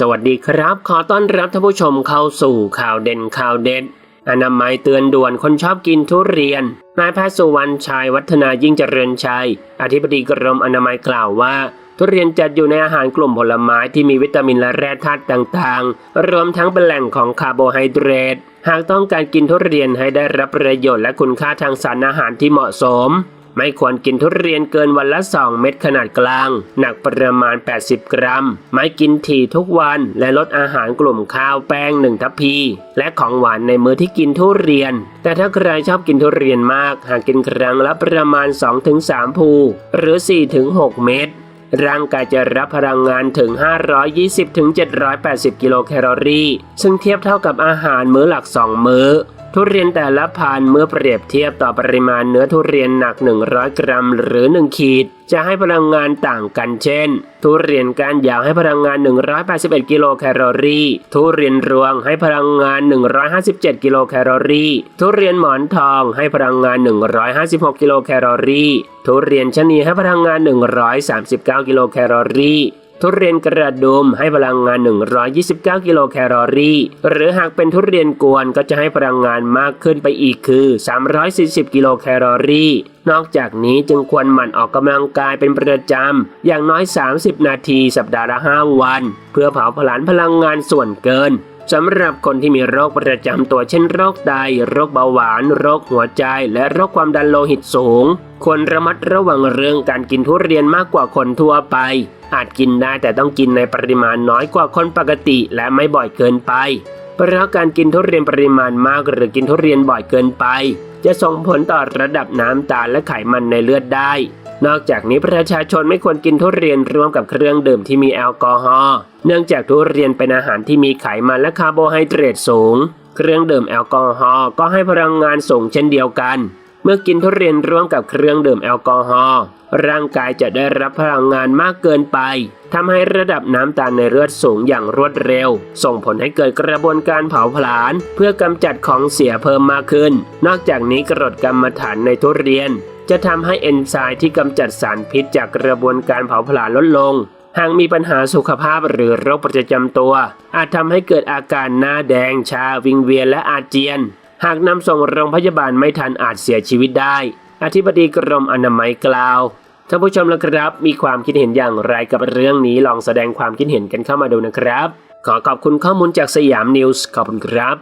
สวัสดีครับ ขอต้อนรับท่านผู้ชมเข้าสู่ข่าวเด่นข่าวเด็ดอนามัยเตือนด่วนคนชอบกินทุเรียน นายแพทย์สุวรรณชัยวัฒนายิ่งเจริญชัย อธิบดีกรมอนามัยกล่าวว่า ทุเรียนจัดอยู่ในอาหารกลุ่มผลไม้ที่มีวิตามินและแร่ธาตุต่างๆ รวมทั้งเป็นแหล่งของคาร์โบไฮเดรต หากต้องการกินทุเรียนให้ได้รับประโยชน์และคุณค่าทางสารอาหารที่เหมาะสม ไม่ควรกินทุเรียนเกินวันละ 2 เม็ดขนาดกลาง หนักประมาณ 80 กรัม ไม่กินถี่ทุกวันและลดอาหารกลุ่มข้าวแป้ง1ทัพพี และของหวานในมื้อที่กินทุเรียน แต่ถ้าใครชอบกินทุเรียนมาก หากกินครั้งละประมาณ 2-3 ภูหรือ 4-6 เม็ดร่างกายจะรับพลังงานถึง 520-780 กิโลแคลอรี่ ซึ่งเทียบเท่ากับอาหารมื้อหลัก 2 มื้อ ทุเรียนแต่ละพันเมื่อเปรียบเทียบต่อปริมาณเนื้อทุเรียนหนัก 100 กรัม หรือ 1 ขีด จะให้พลังงานต่างกันเช่น ทุเรียนก้านยาวให้พลังงาน 181 กิโลแคลอรี่ ทุเรียนรวงให้พลังงาน 157 กิโลแคลอรี่ ทุเรียนหมอนทองให้พลังงาน 156 กิโลแคลอรี่ ทุเรียนชะนีให้พลังงาน 139 กิโลแคลอรี่ ทุเรียนกระดุมให้พลังงาน 129 กิโลแคลอรี่ หรือหากเป็นทุเรียนกวนก็จะให้พลังงานมากขึ้นไปอีกคือ 340 กิโลแคลอรี่ นอกจากนี้จึงควรหมั่นออกกำลังกายเป็นประจำ อย่างน้อย 30 นาทีสัปดาห์ละ 5 วัน เพื่อเผาผลาญพลังงานส่วนเกิน สำหรับคนที่มีโรคประจำตัวเช่นโรคไต โรคเบาหวาน โรคหัวใจ และโรคความดันโลหิตสูง ควรระมัดระวังเรื่องการกินทุเรียนมากกว่าคนทั่วไป อาจกินได้แต่ต้องกินในปริมาณน้อยกว่าคนปกติและไม่บ่อยเกินไป เพราะการกินทุเรียนปริมาณมากหรือกินทุเรียนบ่อยเกินไป จะส่งผลต่อระดับน้ำตาลและไขมันในเลือดได้ นอกจากนี้ประชาชนไม่ควรกินทุเรียนร่วมกับเครื่องดื่มที่มีแอลกอฮอล์เนื่องจากทุเรียนเป็นอาหารที่มีไขมันและคาร์โบไฮเดรตสูง เครื่องดื่มแอลกอฮอล์ก็ให้พลังงานสูงเช่นเดียวกัน เมื่อกินทุเรียนร่วมกับเครื่องดื่มแอลกอฮอล์ร่างกายจะได้รับพลังงานมากเกินไปทำให้ระดับน้ำตาลในเลือดสูงอย่างรวดเร็ว ส่งผลให้เกิดกระบวนการเผาผลาญเพื่อกำจัดของเสียเพิ่มมากขึ้น นอกจากนี้กรดกรรมฐานในทุเรียน จะทำให้เอนไซม์ที่กำจัดสารพิษจากกระบวนการเผาผลาญลดลงหากมีปัญหาสุขภาพหรือโรคประจำตัว อาจทำให้เกิดอาการหน้าแดงชาวิงเวียนและอาเจียน หากนำส่งโรงพยาบาลไม่ทันอาจเสียชีวิตได้ อธิบดีกรมอนามัยกล่าวท่านผู้ชมละครับ มีความคิดเห็นอย่างไรกับเรื่องนี้ลองแสดงความคิดเห็นกันเข้ามาดูนะครับ ขอขอบคุณข้อมูลจากสยามนิวส์ขอบคุณครับ